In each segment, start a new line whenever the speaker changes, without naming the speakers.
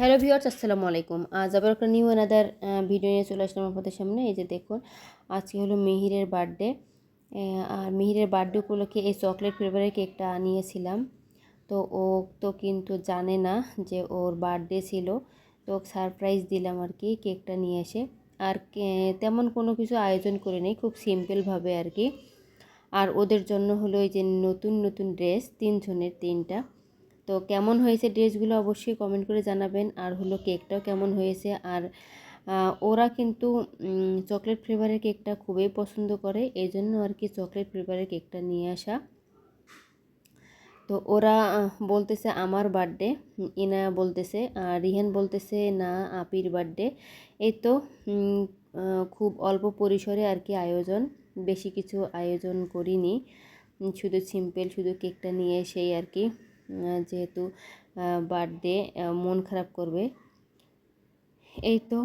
Hello viewers, আসসালামু আলাইকুম। আজ আবার একটা নিউ অ্যানাদার ভিডিও নিয়ে চলে আসলাম আপনাদের সামনে। এই যে দেখুন, আজকে হলো মিহিরের বার্থডে আর মিহিরের বার্থডে উপলক্ষে এই চকলেট ফ্লেভারের কেকটা আনিয়েছিলাম তো ও তো কিন্তু জানে না যে ওর বার্থডে ছিল। তো সারপ্রাইজ দিলাম আর কি কেকটা নিয়ে এসে। আর তেমন কোনো কিছু আয়োজন করে নেই, খুব সিম্পলভাবে আর কি। আর ওদের জন্য হলো এই যে নতুন নতুন ড্রেস তিনজনের তিনটা। তো কেমন হয়েছে ড্রেসগুলো অবশ্যই কমেন্ট করে জানাবেন। আর হলো কেকটাও কেমন হয়েছে? আর ওরা কিন্তু চকলেট ফ্লেভারের কেকটা খুবই পছন্দ করে। এই জন্য আর কি চকলেট ফ্লেভারের কেকটা নিয়ে আসা। তো ওরা বলতেছে আমার বার্থডে ইনা বলতেছে, আর রিহান বলতেছে না, আপির বার্থডে এই তো খুব অল্প পরিসরে আর কি আয়োজন, বেশি কিছু আয়োজন করিনি। শুধু সিম্পল শুধু কেকটা নিয়ে সেই আর কি যেহেতু বার্থডে মন খারাপ করবে। এই তো।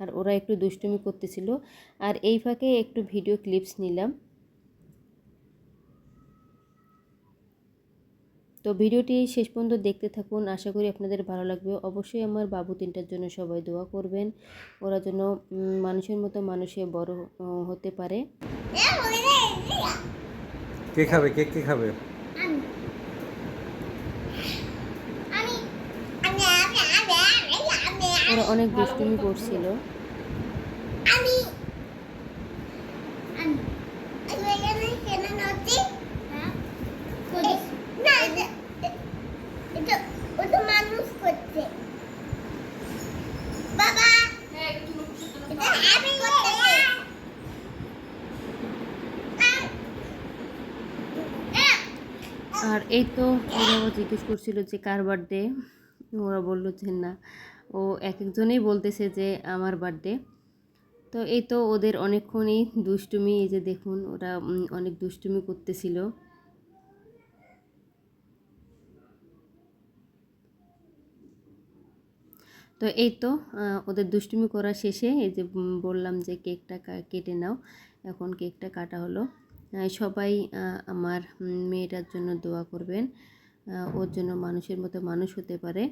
আর ওরা একটু দুষ্টুমি করতেছিল। আর এই ফাঁকে একটু ভিডিও ক্লিপস নিলাম। তো ভিডিওটি শেষ পর্যন্ত দেখতে থাকুন। আশা করি আপনাদের ভালো লাগবে। অবশ্যই আমার বাবু তিনটার জন্য সবাই দোয়া করবেন। ওরা যেন মানুষের মতো মানুষে বড় হতে পারে।
কে খাবে? কেক কে খাবে?
ওরা অনেক দুষ্টুমি করছিল।
করতেছি।
আর এই তো ওরা জিজ্ঞেস করছিল যে কার বার্থডে ওরা বলল যে না। ও এক একজনেই বলতেছে যে আমার বার্থডে তো এই তো ওদের অনেকক্ষণই দুষ্টুমি, এই যে দেখুন ওরা অনেক দুষ্টুমি করতেছিল। তো এই তো ওদের দুষ্টুমি করা শেষে এই যে বললাম যে কেকটা কেটে নাও। এখন কেকটা কাটা হলো। সবাই আমার মেয়েটার জন্য দোয়া করবেন। ওর জন্য মানুষের মতো মানুষ হতে পারে।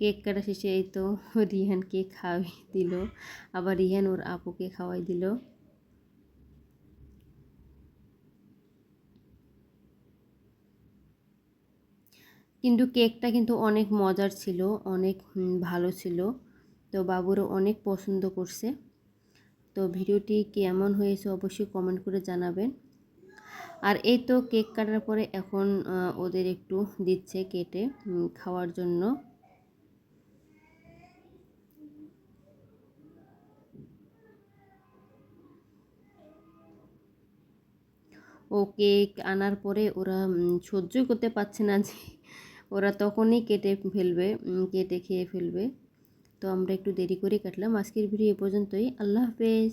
কেক কাটা শেষে এই তো রিহানকে খাওয়াই দিল। আবার রিহান ওর আপুকে খাওয়াই দিল। কিন্তু কেকটা কিন্তু অনেক মজার ছিল, অনেক ভালো ছিল। তো বাবুরও অনেক পছন্দ করছে। তো ভিডিওটি কেমন হয়েছে অবশ্যই কমেন্ট করে জানাবেন। আর এই তো কেক কাটার পরে এখন ওদের একটু দিচ্ছে কেটে খাওয়ার জন্য। ও কেক আনার পরে ওরা সহ্যই করতে পারছে না যে, ওরা তখনই কেটে ফেলবে কেটে খেয়ে ফেলবে। তো আমরা একটু দেরি করে কাটলাম। আজকের ভিডিও এ পর্যন্তই। আল্লাহ হাফেজ।